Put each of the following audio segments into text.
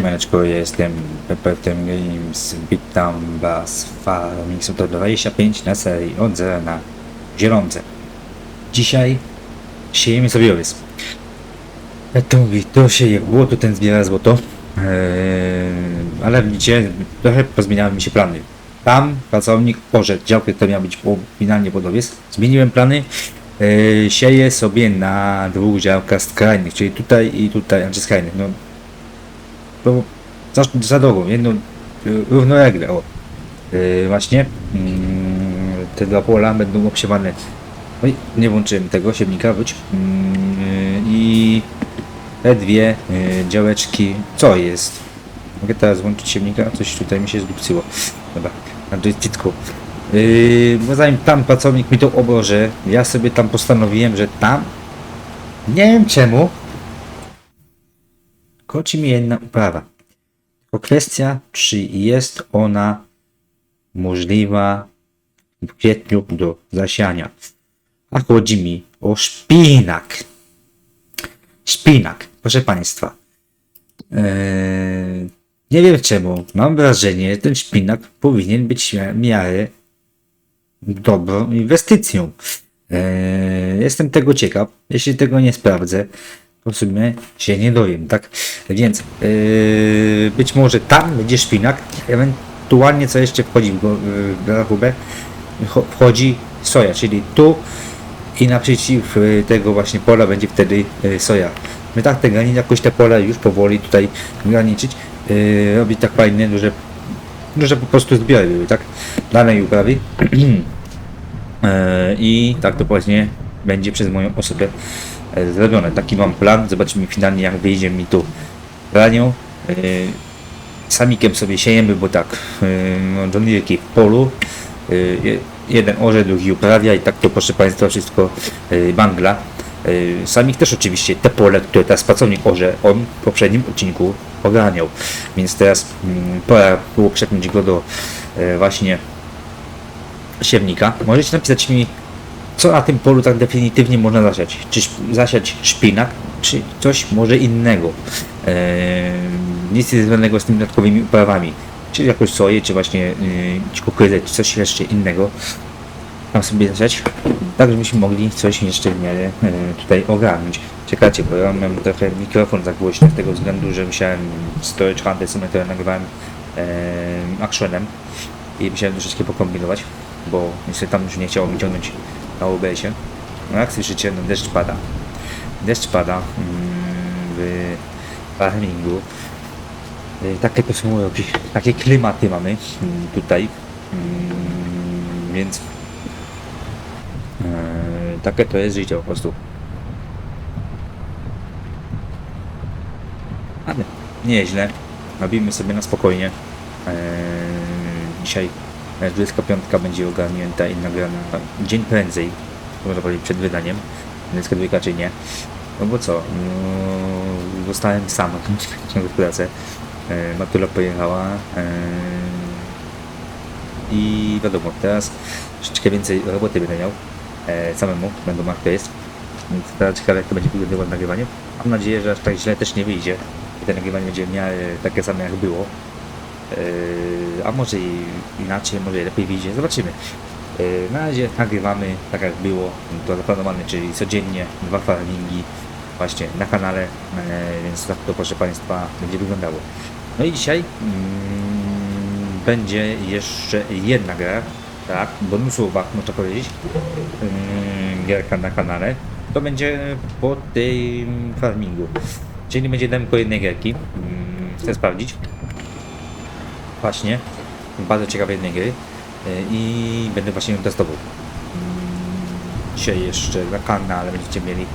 Siemaneczko, ja jestem Peppertem Games, witam was w Farming Super 25 na serii od zera na zielonce. Dzisiaj siejemy sobie owiec. Jak to mówi, to sieje błoto, ten zbiera złoto. Eee, ale widzicie, trochę pozmieniały mi się plany. Tam pracownik poszedł, działkę to miał być finalnie pod owiec. Zmieniłem plany. Eee, sieję sobie na dwóch działkach skrajnych, czyli tutaj i tutaj, znaczy skrajnych. No, to za, za drogą, jedną y, równolegle, o. Yy, właśnie mm, te dwa pola będą obsiewane. Oj, nie włączyłem tego siewnika, wróć. Mm, I te dwie y, działeczki, co jest? Mogę teraz włączyć siewnika? Coś tutaj mi się zdupcyło. Dobra, na joysticku. Yy, bo zanim tam pracownik mi to obroże, ja sobie tam postanowiłem, że tam nie wiem czemu, Koci mi jedna uprawa. Tylko kwestia, czy jest ona możliwa w kwietniu do zasiania. A chodzi mi o szpinak. Szpinak, proszę Państwa. Eee, nie wiem czemu. Mam wrażenie, że ten szpinak powinien być w miarę dobrą inwestycją. Eee, jestem tego ciekaw. Jeśli tego nie sprawdzę, w sumie się nie dowiem, tak? Więc yy, być może tam będzie szpinak, ewentualnie co jeszcze wchodzi w, w wchodzi soja, czyli tu i naprzeciw y, tego właśnie pola będzie wtedy y, soja. My tak te granice, jakoś te pola już powoli tutaj graniczyć, yy, robić tak fajne, duże, duże po prostu zbiory tak? Danej uprawy. E, I tak to właśnie będzie przez moją osobę e, zrobione. Taki mam plan. Zobaczymy finalnie jak wyjdzie mi tu ranią. E, Samikiem sobie siejemy, bo tak, e, no, w polu. je- Jeden orze, drugi uprawia i tak to proszę Państwa wszystko bangla. Samik też oczywiście te pole, które teraz pracownik orze, on w poprzednim odcinku ogarniał. Więc teraz mm, pora było przepnąć go do właśnie siewnika. Możecie napisać mi, co na tym polu tak definitywnie można zasiać. Czy zasiać szpinak, czy coś może innego. Eee, nic związanego z tymi dodatkowymi uprawami. Czy jakąś soję, czy właśnie yy, kukurydzę, czy coś jeszcze innego. Tam sobie zasiać, tak żebyśmy mogli coś jeszcze w miarę e, tutaj ogarnąć. Czekajcie, bo ja mam trochę mikrofon za głośny z tego względu, że musiałem storage hunter sobie to nagrywałem e, actionem i musiałem troszeczkę pokombinować, bo niestety tam już nie chciało mi ciągnąć na OBS-ie. No jak słyszycie, no deszcz pada. Deszcz pada mm, w farmingu. Y, Takie to są jakieś- takie klimaty mamy mm, tutaj. Mm, Więc e, takie to jest życie po prostu. Ale nieźle. Robimy sobie na spokojnie. Eee, dzisiaj e, 25 będzie ogarnięta i nagrana dzień prędzej, można powiedzieć przed wydaniem. 22 raczej nie. No bo co? No, zostałem sam na pracę. E, Matula pojechała. E, I wiadomo, teraz troszeczkę więcej roboty będę miał. E, samemu, będą to jest. Więc teraz ciekawe jak to będzie wyglądało nagrywanie. Mam nadzieję, że aż tak źle też nie wyjdzie. I to nagrywanie będzie w miarę takie same jak było. Yy, a może inaczej, może lepiej wyjdzie, zobaczymy. Yy, na razie nagrywamy tak jak było, to zaplanowane, czyli codziennie dwa farmingi właśnie na kanale, yy, więc tak to proszę Państwa będzie wyglądało. No i dzisiaj mm, będzie jeszcze jedna gra, tak, bonusowa można powiedzieć, yy, gierka na kanale. To będzie po tym farmingu, czyli będzie demko jednej gierki. Yy, chcę sprawdzić właśnie bardzo ciekawej jednej gry e, i będę właśnie ją testował. Dzisiaj jeszcze na kanale będziecie mieli.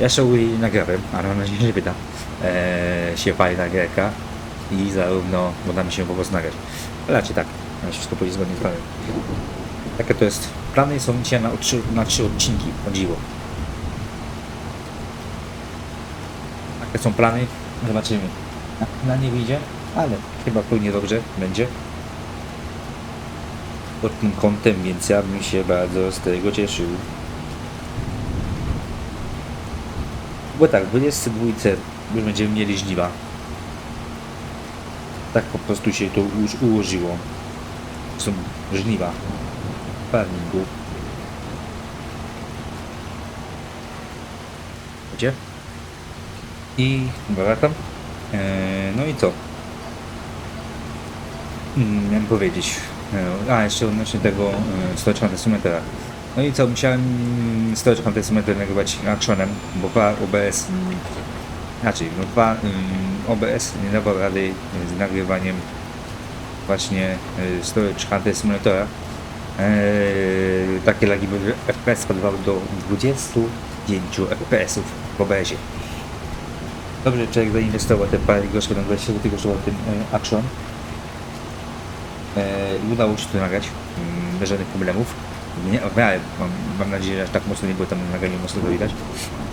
Ja i nagrałem, ale mam nadzieję, że wyda e, się fajna gierka i zarówno uda mi się po prostu nagrać. Ale raczej tak, wszystko pójdzie zgodnie z planem. Takie to jest. Plany są dzisiaj na trzy, na trzy odcinki, o dziwo. Takie są plany, zobaczymy. Na, na nie wyjdzie, ale chyba płynie dobrze będzie. Pod tym kątem, więc ja bym się bardzo z tego cieszył. Bo tak, w 22 już będziemy mieli żniwa. Tak po prostu się to uż- ułożyło. Są żniwa farmingu. Gdzie? I wracam. Eee, no i co? Mm, miałem powiedzieć. E, A, jeszcze odnośnie tego e, Storage Hunter No i co, musiałem mm, Storage Hunter nagrywać actionem, bo dwa OBS, mm, znaczy, no dwa mm, OBS nie dawał rady z nagrywaniem właśnie e, Hunter Simulatora. Eee, takie lagi były, FPS spadwał do 25 FPS-ów w OBS-ie. Dobrze, człowiek zainwestował te parę groszy, będą 20 zł kosztował ten e, Action. E, udało się to nagrać mm, bez żadnych problemów. Nie, miarę, mam, mam nadzieję, że tak mocno nie było tam na mocno to widać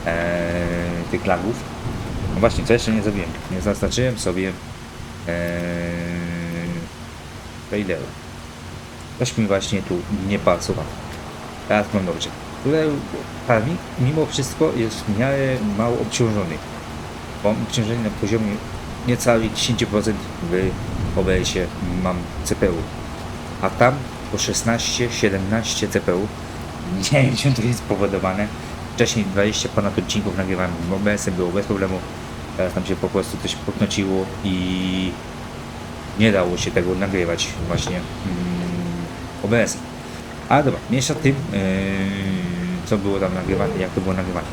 e, tych lagów. No właśnie, co jeszcze nie zrobiłem? Nie zaznaczyłem sobie e, traileru. Coś mi właśnie tu nie pasowało. Teraz mam dobrze. Tutaj farming mimo wszystko jest w miarę mało obciążony. Mam obciążenie na poziomie niecałych 10% w OBS-ie mam CPU. A tam po 16-17 CPU. Nie wiem czym to jest spowodowane. Wcześniej 20 ponad odcinków nagrywałem OBS-em, było bez problemu. Teraz tam się po prostu coś poknociło i nie dało się tego nagrywać właśnie mm, OBS-em. Ale dobra, mniejsza tym, yy, co było tam nagrywane, jak to było nagrywane.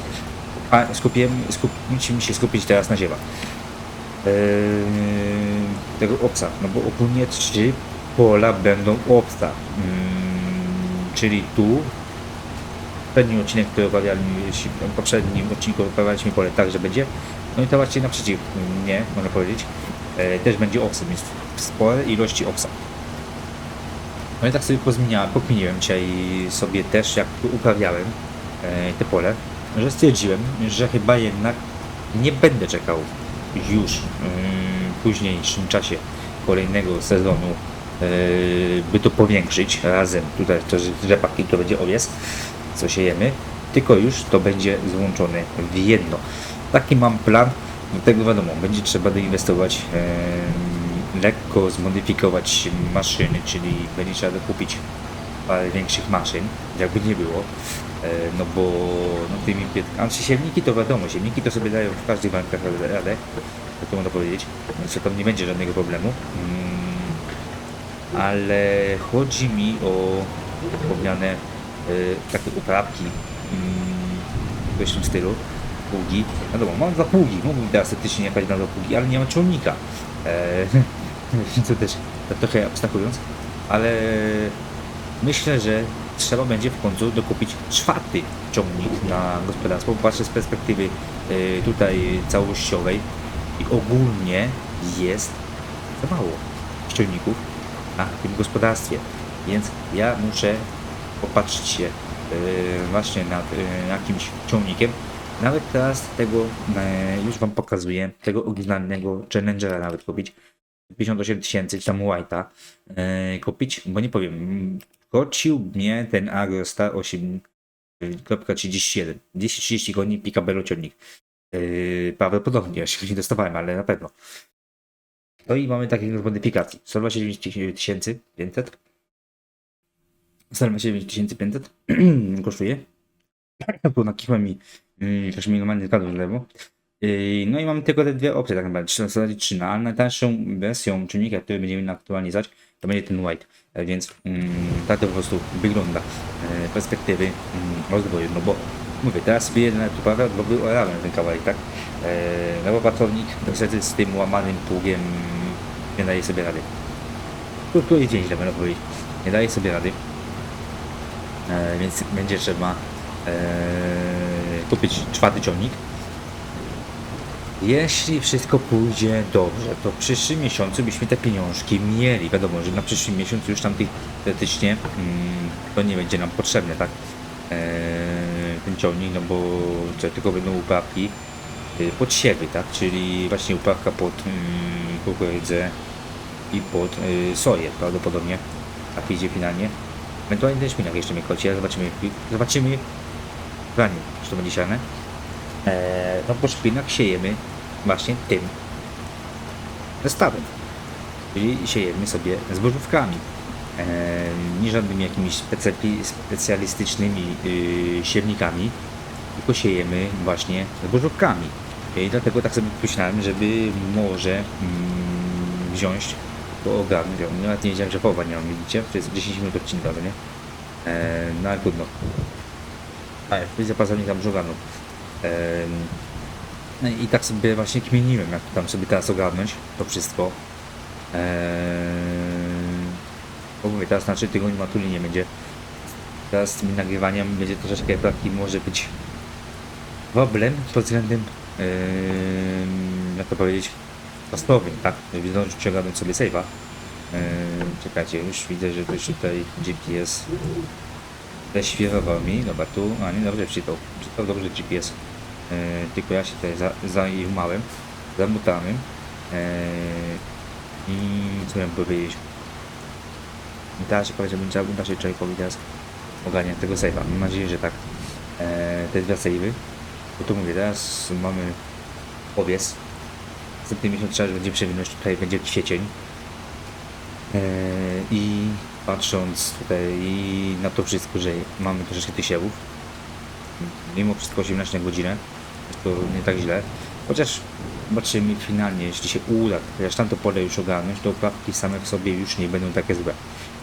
A skupiłem, skup, musimy się skupić teraz na ziewach. Yy, tego obsa, no bo ogólnie trzy pola będą obsa. Yy, czyli tu poprzedni odcinek, który omawialiśmy, w poprzednim odcinku omawialiśmy pole tak, że będzie. No i to właśnie naprzeciw mnie, można powiedzieć, e, też będzie obsa, więc spore ilości obsa. No i tak sobie pozmieniałem, pokminiłem dzisiaj sobie też, jak uprawiałem e, te pole, że stwierdziłem, że chyba jednak nie będę czekał już w późniejszym czasie kolejnego sezonu, yy, by to powiększyć razem, tutaj to rzepaki to będzie owiec, co siejemy, tylko już to będzie złączone w jedno. Taki mam plan, do tego wiadomo, będzie trzeba doinwestować, yy, lekko zmodyfikować maszyny, czyli będzie trzeba dokupić parę większych maszyn, jakby nie było, e, no bo no tymi siewniki to wiadomo, siewniki to sobie dają w każdych warunkach radę, tak to można powiedzieć, tam nie będzie żadnego problemu, Mm, ale chodzi mi o wspomniane e, takie uprawki mm, w wyższym stylu, pługi, wiadomo, mam dwa pługi, mógłbym teraz estetycznie jechać na dwa pługi, ale nie mam ciągnika, e, co też trochę abstrahując, ale myślę, że trzeba będzie w końcu dokupić czwarty ciągnik na gospodarstwo. Patrzę z perspektywy y, tutaj całościowej i ogólnie jest za mało ciągników na tym gospodarstwie. Więc ja muszę popatrzeć się y, właśnie nad y, jakimś ciągnikiem. Nawet teraz tego y, już Wam pokazuję, tego oryginalnego Challengera nawet kupić. 58 tysięcy, tam White'a kupić, bo nie powiem, kocił mnie ten Agrostar 8.31, 230 koni, Picabello ciągnik. Yy, prawdopodobnie, jeszcze nie dostawałem, ale na pewno. No i mamy takie modyfikacji. 129 500. 129 500 kosztuje. Bo na kichła mi też mi normalnie zgadł w lewo. Yy, No i mamy tylko te dwie opcje tak naprawdę, trzy, w zasadzie trzy, no, ale najtańszą wersją czynnika, który będziemy aktualizować, to będzie ten white, więc mm, tak to po prostu wygląda e, perspektywy mm, rozwoju, no bo mówię, teraz sobie jeden tu prawda, bo był orałem ten kawałek, tak, e, no bo pracownik niestety z tym łamanym pługiem nie daje sobie rady. I dzień, źle będę powiedzieć, nie daje sobie rady, e, więc będzie trzeba e, kupić czwarty ciągnik, jeśli wszystko pójdzie dobrze, to w przyszłym miesiącu byśmy te pieniążki mieli. Wiadomo, że na przyszłym miesiącu już tam tych teoretycznie mm, to nie będzie nam potrzebne, tak? Eee, ciągnik, no bo to tylko będą uprawki y, pod siewy, tak? Czyli właśnie uprawka pod mm, kukurydzę i pod y, soję prawdopodobnie. Tak idzie finalnie. Ewentualnie ten szpinak jeszcze mnie koci, ale zobaczymy. Zobaczymy w czy to będzie siane. Eee, no bo szpinak siejemy właśnie tym zestawem. czyli siejemy sobie zbożówkami. E, nie żadnymi jakimiś specjali- specjalistycznymi yy, siewnikami, tylko siejemy właśnie zbożówkami. I dlatego tak sobie myślałem, żeby może mm, wziąć, bo ogarnąć, ja nawet nie wiedziałem, że połowa nie mam, widzicie? To jest 10 minut odcinka, nie? E, no ale trudno. A, jest zapasami tam żugano. E, no i tak sobie właśnie kmieniłem, jak tam sobie teraz ogarnąć to wszystko. Bo mówię, teraz na 3 tygodnie matuli nie będzie. Teraz z tym nagrywaniem będzie troszeczkę taki może być problem pod względem, eee, jak to powiedzieć, czasowym, tak? Żeby zdążyć ogarnąć sobie save'a. Eee, czekajcie, już widzę, że też tutaj GPS zaświerował mi, dobra tu, a nie dobrze czytał, czytał dobrze GPS. E, tylko ja się tutaj za, zajmowałem, zamutałem e, i co miałem powiedzieć. Teraz się powiedział, że trzeba naszej człowiekowi teraz ogarniać tego save'a. Mam nadzieję, że tak. E, te dwa save'y. Bo tu mówię, teraz mamy owiec. Następny miesiąc trzeba będzie przewinąć, tutaj będzie kwiecień. E, I patrząc tutaj na to wszystko, że mamy troszeczkę tych siewów, mimo wszystko 18 na godzinę, to nie tak źle. Chociaż zobaczymy finalnie, jeśli się uda, chociaż tamto pole już ogarnąć, to uprawki same w sobie już nie będą takie złe.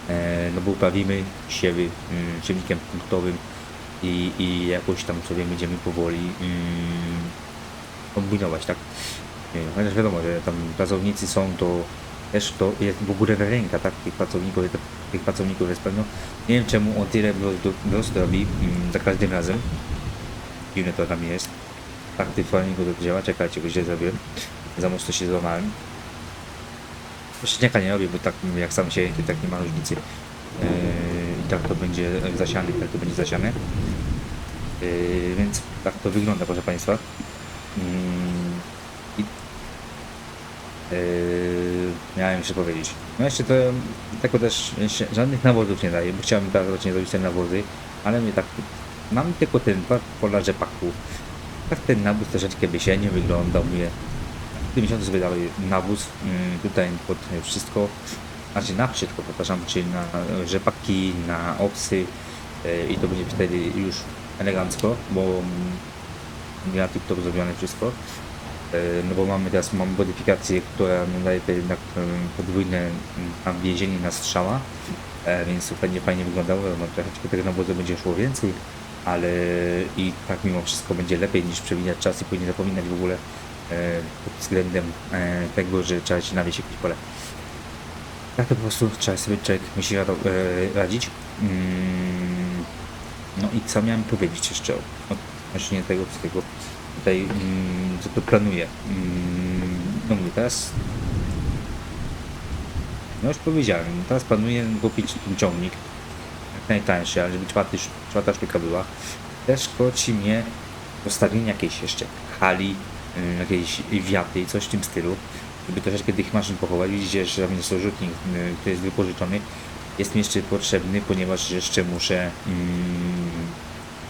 E, no bo uprawimy siewy mm, siewnikiem punktowym i, i jakoś tam sobie będziemy powoli mm, kombinować, tak? E, Chociaż wiadomo, że tam pracownicy są, to też to jest w ogóle ręka, tak? Tych pracowników, tych pracowników jest pewno. Nie wiem czemu on tyle wzrost robi mm, za każdym razem. Dziwne to tam jest. Tak ty fajnie go działa. Czekajcie, go źle zrobiłem. Za mocno się złamałem. Szczeniaka nie robię, bo tak jak sam sieję, to tak nie ma różnicy. Yy, I tak to będzie zasiane, tak to będzie zasiane. Yy, więc tak to wygląda, proszę Państwa. Mm, yy, miałem jeszcze powiedzieć. No jeszcze to tego też żadnych nawozów nie daję, bo chciałem teraz rocznie zrobić te nawozy, ale mnie tak. Mam tylko ten dwa pola rzepaku. Tak ten nawóz troszeczkę by się nie wyglądał, mnie 90 sobie dalej nawóz mm, tutaj pod wszystko, znaczy na wszystko, przepraszam, czyli na e, rzepaki, na obsy e, i to będzie wtedy już elegancko, bo mm, ja tip-top zrobione wszystko. E, no bo mamy teraz mam modyfikację, która daje to jednak mm, podwójne więzienie na strzała, więc to będzie fajnie wyglądało, no trochę tego nawozu będzie szło więcej, ale i tak mimo wszystko będzie lepiej niż przewijać czas i później zapominać w ogóle pod względem e, tego, że trzeba się nawieść jakieś pole. Tak to po prostu trzeba sobie człowiek musi e, radzić. Mm, no i co miałem powiedzieć jeszcze odnośnie tego wszystkiego tutaj, mm, co tu planuję. Mm, no mówię, teraz no już powiedziałem, teraz planuję kupić ciągnik jak najtańszy, ale żeby czwarty, czwarta sztuka była. Też koci mnie postawienie jakiejś jeszcze hali, y, jakiejś wiaty, coś w tym stylu, żeby troszeczkę tych maszyn pochować. Widzicie, że tam jest rzutnik, y, który jest wypożyczony. Jest mi jeszcze potrzebny, ponieważ jeszcze muszę mm,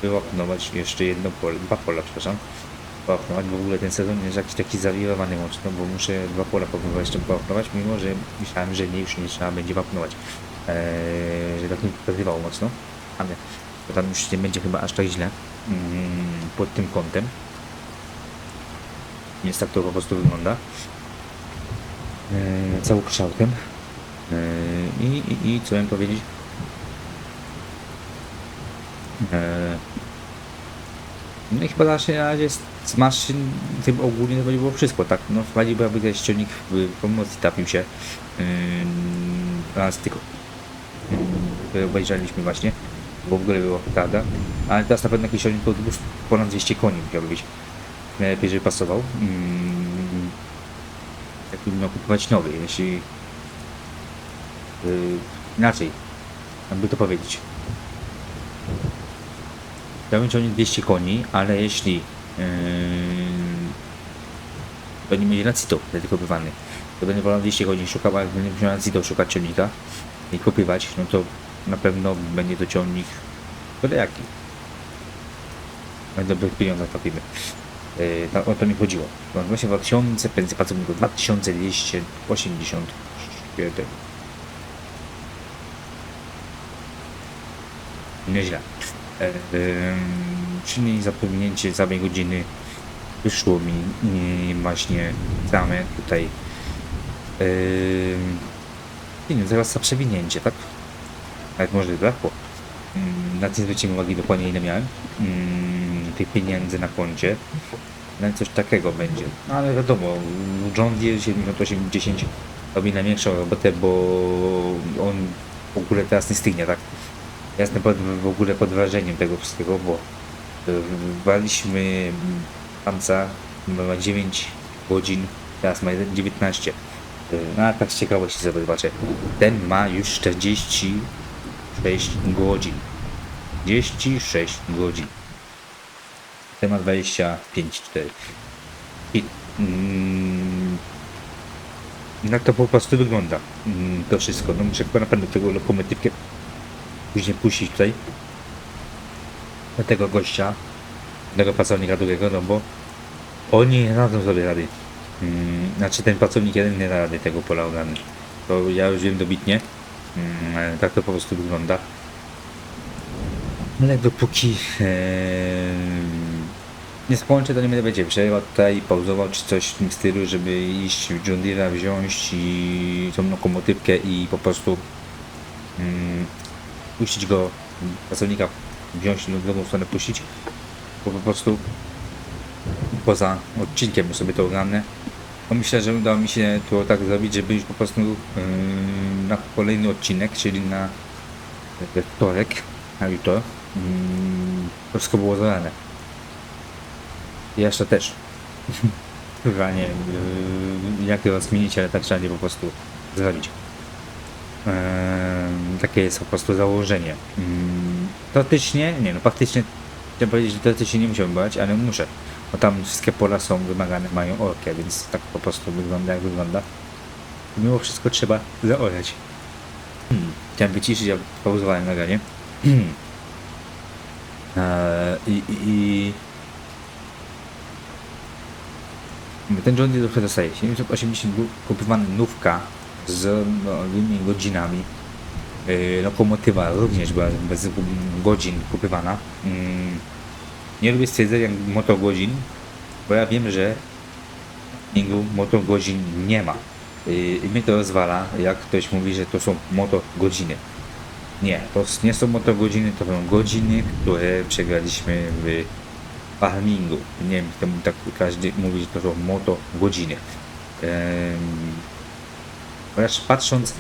wyłapnować jeszcze jedno pole, dwa pola, przepraszam. Wyłapnować, w ogóle ten sezon jest jakiś taki zawirowany mocno, bo muszę dwa pola powinno jeszcze wyłapnować, mimo że myślałem, że nie, już nie trzeba będzie wapnować. Eee, że tak nie pokazywało mocno, ale tam już nie będzie chyba aż tak źle mm, pod tym kątem. Więc tak to po prostu wygląda. Eee, całokształtem. Eee, i, i, I co miałem powiedzieć? Eee, no i chyba na razie- z, z maszyn tym ogólnie to będzie było wszystko, tak? No wprawdzie byłaby ten ściągnik w promocji tapił się yy, raz tylko yy, obejrzeliśmy właśnie, bo w ogóle było prawda, ale teraz na pewno jakiś pod dwóch- ponad 200 koni musiałby być. Najlepiej, żeby pasował. Yy, jak miał kupować nowy, jeśli yy, inaczej, jakby to powiedzieć. Chciałbym ciągnik 200 koni, ale jeśli yy, to nie będzie na CITO dedykowany, to będę wolał 200 koni szukał, jak będę musiał na CITO szukać ciągnika i kopywać, no to na pewno będzie to ciągnik byle jaki. Będą bez pieniądza kopimy. To, o to mi chodziło. No właśnie 2000 pensji pracowników 2280 Kiedy? Nieźle. E, czyli zapewnięcie całej godziny wyszło mi właśnie same tutaj nie wiem, zaraz za przewinięcie, tak? Jak może brakło. Mm, Na tym zwróciłem uwagi dokładnie ile miałem tych pieniędzy na koncie. No coś takiego będzie. No ale wiadomo, John Deere 7810 robi największą robotę, bo on w ogóle teraz nie stygnie, tak? Ja jestem pod, w ogóle pod wrażeniem tego wszystkiego, bo e, waliśmy panca, ma 9 godzin, teraz ma 19. E, No a tak z ciekawości sobie zobaczę. Ten ma już 46 godzin. 46 godzin. Ten ma 25, 4. I, mm, jak to po prostu wygląda mm, to wszystko. No muszę chyba na pewno tego lokomotywkę później puścić tutaj do tego gościa, tego pracownika drugiego, no bo oni nie dadzą sobie rady. Mm, znaczy ten pracownik jeden nie da rady tego pola ogarnąć. To ja już wiem dobitnie. Mm, tak to po prostu wygląda. Ale dopóki em, nie skończę, to nie będę będzie przerywał tutaj, pauzował czy coś w tym stylu, żeby iść w John Deere'a wziąć i tą lokomotywkę i po prostu mm, puścić go, pracownika wziąć i w drugą stronę puścić, bo po prostu poza odcinkiem sobie to ogarnę. Myślę, że udało mi się to tak zrobić, żeby już po prostu ym, na kolejny odcinek, czyli na wtorek, na jutro, to wszystko było zadane. Jeszcze też. Chyba nie wiem, yy, jak to rozkminić, ale tak trzeba nie po prostu zrobić. Takie jest po prostu założenie. Mm, Teoretycznie, nie no faktycznie chciałem powiedzieć, że teoretycznie nie musiałbym bać, ale muszę. Bo tam wszystkie pola są wymagane, mają orkę, więc tak po prostu wygląda jak wygląda. Mimo wszystko trzeba zaorać. Hmm. Chciałem wyciszyć, ja pauzowałem nagranie. Eee, i, i, i ten John Deere trochę dostaje 780 był kupowany nówka z nowymi godzinami. Yy, lokomotywa również była bez godzin kupywana. Mm, nie lubię stwierdzenia moto godzin, bo ja wiem, że w ningu moto godzin nie ma. Yy, I mnie to rozwala, jak ktoś mówi, że to są moto godziny. Nie, to nie są moto godziny, to są godziny, które przegraliśmy w farmingu. Nie wiem, temu tak każdy mówi, że to są moto godziny. Chociaż patrząc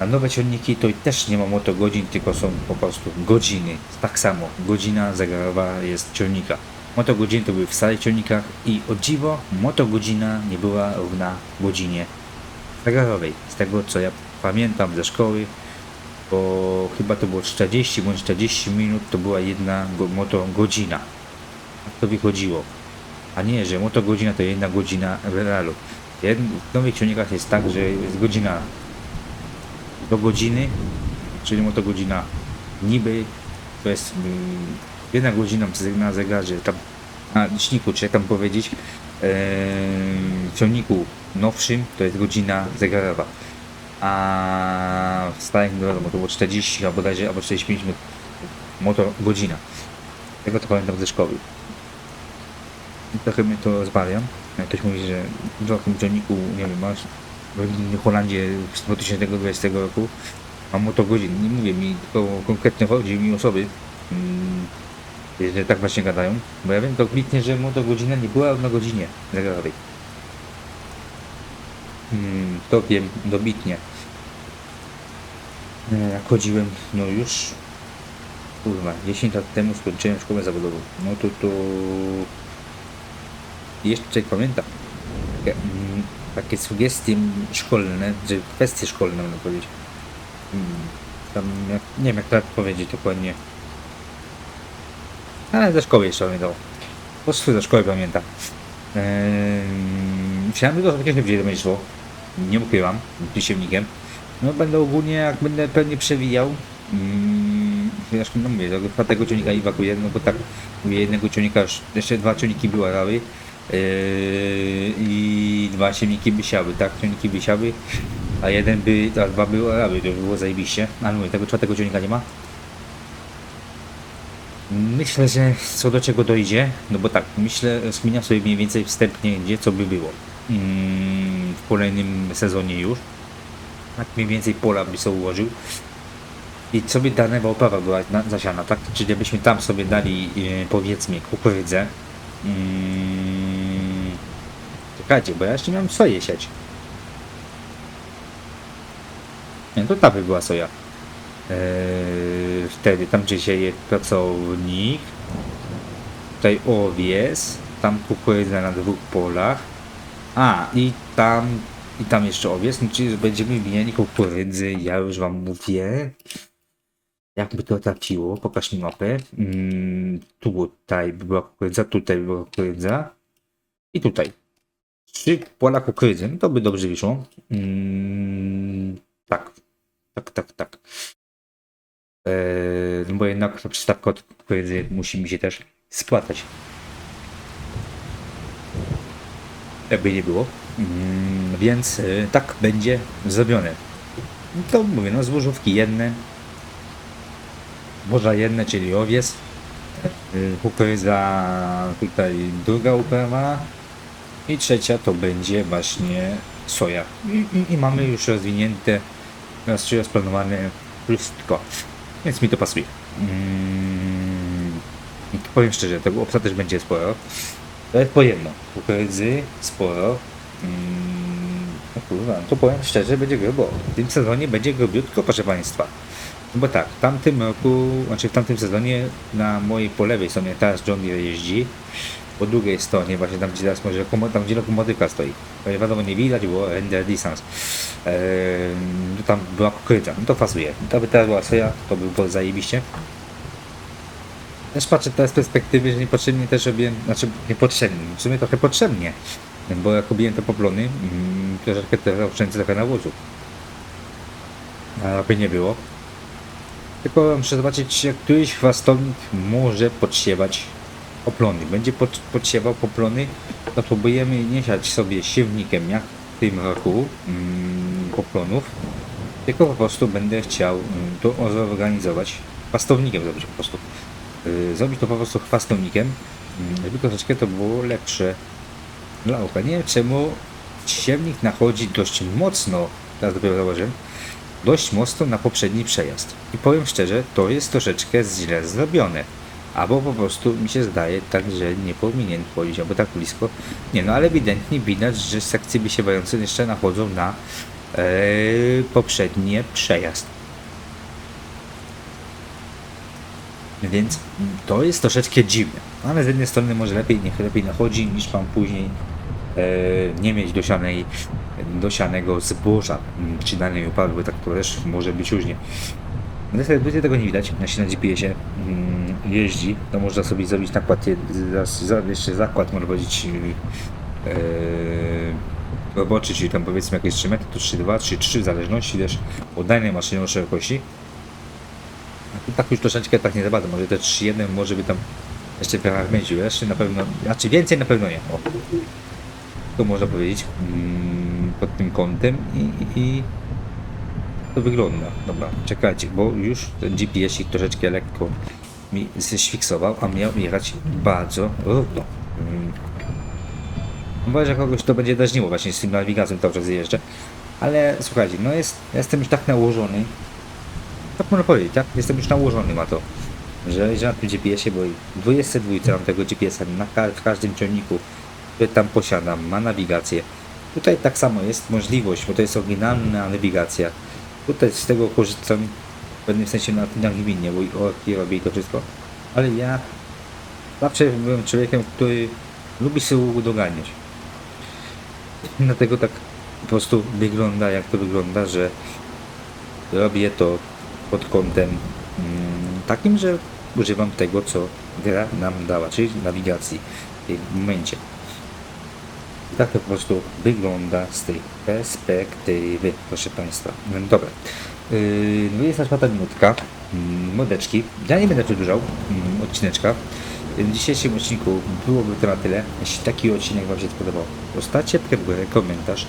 na nowe ciągniki, to też nie ma moto godzin, tylko są po prostu godziny. Tak samo, godzina zegarowa jest ciągnika. Moto godziny to były w starych ciągnikach i o dziwo, moto godzina nie była równa godzinie zegarowej. Z tego co ja pamiętam ze szkoły, bo chyba to było 40 bądź 40 minut, to była jedna moto godzina. Tak to wychodziło. A nie, że moto godzina to jedna godzina w realu. W nowych ciągnikach jest tak, że jest godzina do godziny, czyli moto godzina niby to jest mm, jedna godzina na zegarze, tam na liczniku, czy jak tam powiedzieć, w ciągniku nowszym to jest godzina zegarowa. A w starym, no to było 40 albo, albo 45 minut motor godzina. Tego to pamiętam ze szkoły. Trochę mnie to rozbawia. Jak ktoś mówi, że w takim ciągniku, nie wiem, masz w Holandzie z 2020 roku mam moto godzin. Nie mówię mi, tylko konkretnie chodzi mi osoby, mm, że tak właśnie gadają. Bo ja wiem dobitnie, że moto godzina nie była na godzinie zegarowej. Hmm, to wiem dobitnie. E, Jak chodziłem, no już kurwa, 10 lat temu skończyłem szkołę zawodową. No to to jeszcze pamiętam takie, mm, takie sugestie szkolne, czy kwestie szkolne można powiedzieć. Mm, Tam, jak, nie wiem jak to powiedzieć dokładnie. Ale ze szkoły jeszcze pamiętam. Po prostu ze szkoły pamiętam. Eee, chciałem tylko chociaż nie wziąć do Nie ukrywam, pisemnikiem. No będę ogólnie, jak będę pewnie przewijał, mm, chociaż no mówię, do czwartego ciągnika ewakuuję, no bo tak, mówię, jednego ciągnika, jeszcze dwa ciągniki były yy, i dwa ciągniki by siały, tak, ciągniki by siały a jeden by, a dwa by Araby, to by było zajebiście. Ale mówię, tego czwartego ciągnika nie ma. Myślę, że co do czego dojdzie, no bo tak, myślę, zmieniam sobie mniej więcej wstępnie, gdzie co by było mm, w kolejnym sezonie już. Tak mniej więcej pola by sobie ułożył. I co by dana oprawa była na, zasiana, tak? Czyli byśmy tam sobie dali, e, powiedzmy, kukurydzę. Mm, czekajcie, bo ja jeszcze miałem soję siać. Nie, to ta by była soja. Eee, wtedy tam gdzie sieje pracownik. Tutaj owies. Tam kukurydza na dwóch polach. A, i tam, i tam jeszcze owies. No, czyli będziemy mieli kukurydzy, ja już wam mówię. Jakby to trafiło, pokaż mi mapę. Mm, tutaj by była kukurydza, tutaj by była kukurydza. I tutaj. Trzy pola kukurydzy, no to by dobrze wyszło. Mm, tak, tak, tak, tak. Eee, no bo jednak ta przystawka od kukurydzy musi mi się też spłatać. Jakby nie było. Mm, więc e, tak będzie zrobione. No To mówię, no złożówki jedne. Morza jedne, czyli owies. Yy, Kukurydza tutaj druga uprawa. I trzecia to będzie właśnie soja. I, i, i mamy już rozwinięte, raz rozplanowane wszystko. Więc mi to pasuje. Mm, powiem szczerze, tego obsa też będzie sporo. To jest po jedno. Kukurydzy sporo. Mm, no kurwa, no to powiem szczerze, będzie grubo. W tym sezonie będzie grubiutko, proszę Państwa. No bo tak, w tamtym roku, znaczy w tamtym sezonie na mojej po lewej stronie teraz John Deere jeździ. Po drugiej stronie, właśnie tam gdzie teraz może tam gdzie lokomotyka stoi. Wiadomo, nie widać, było render distance. Eee, tam była kukurydza, no to fasuje. To by teraz była soja, to by było zajebiście. Też patrzę teraz z perspektywy, że niepotrzebnie też robiłem, znaczy niepotrzebnie, w sumie trochę potrzebnie, bo jak robiłem te poplony, mm, troszeczkę teraz oszczędzę trochę nawozu. A aby nie było. Tylko muszę zobaczyć, jak któryś chwastownik może podsiewać poplony. Będzie pod, podsiewał poplony, to próbujemy nie siać sobie siewnikiem jak w tym roku mm, poplonów, tylko po prostu będę chciał mm, to zorganizować chwastownikiem zrobić po prostu. Yy, zrobić to po prostu chwastownikiem, mm, żeby troszeczkę to było lepsze dla oka. Nie wiem czemu siewnik nachodzi dość mocno, teraz dopiero zauważyłem, dość mocno na poprzedni przejazd. I powiem szczerze, to jest troszeczkę źle zrobione. Albo po prostu mi się zdaje tak, że nie powinien wchodzić, albo tak blisko. Nie no, ale ewidentnie widać, że sekcje wysiewające jeszcze nachodzą na e, poprzednie przejazd. Więc to jest troszeczkę dziwne. Ale z jednej strony może lepiej, niech lepiej nachodzi, niż pan później nie mieć dosianej, dosianego zboża mm, czy danej uprawy, bo tak to też może być różnie. No niestety tego nie widać, jeśli na GPS-ie mm, jeździ, to można sobie zrobić nakład, jeszcze zakład, można powiedzieć, yy, roboczy, czyli tam powiedzmy jakieś 3 metry, to 3,2, 3,3 w zależności też od danej maszyny o szerokości. Tak już troszeczkę tak nie za bardzo, może te 3,1 może by tam jeszcze fragmencił, jeszcze na pewno, znaczy więcej na pewno nie. O. To można powiedzieć mm, pod tym kątem i, i, to wygląda. Dobra, czekajcie, bo już ten GPS-ik troszeczkę lekko mi zfiksował, a miał jechać bardzo równo. Mm. Chyba, że kogoś to będzie drażniło właśnie z tym nawigacją cały czas jeżdżę. Ale słuchajcie, no jest, jestem już tak nałożony, tak można powiedzieć, tak? Jestem już nałożony na to, że, że na tym GPS-ie, bo i w 22 mam tego GPS-a na w każdym ciągniku, tam posiadam, ma nawigację. Tutaj tak samo jest możliwość, bo to jest oryginalna nawigacja. Tutaj z tego korzystam w pewnym sensie na, na gminie, bo orki robię to wszystko. Ale ja zawsze byłem człowiekiem, który lubi sobie doganiać. Dlatego tak po prostu wygląda jak to wygląda, że robię to pod kątem mm, takim, że używam tego, co gra nam dała, czyli nawigacji w tym momencie. Tak to po prostu wygląda z tej perspektywy, proszę Państwa. No Dobra. Yy, 24 minutka. Yy, Mordeczki. Ja nie będę przedłużał yy, odcineczka. W dzisiejszym odcinku byłoby to na tyle. Jeśli taki odcinek Wam się spodobał, zostawcie w górę komentarz.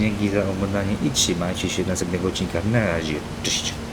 Dzięki za oglądanie i trzymajcie się następnego odcinka. Na razie. Cześć.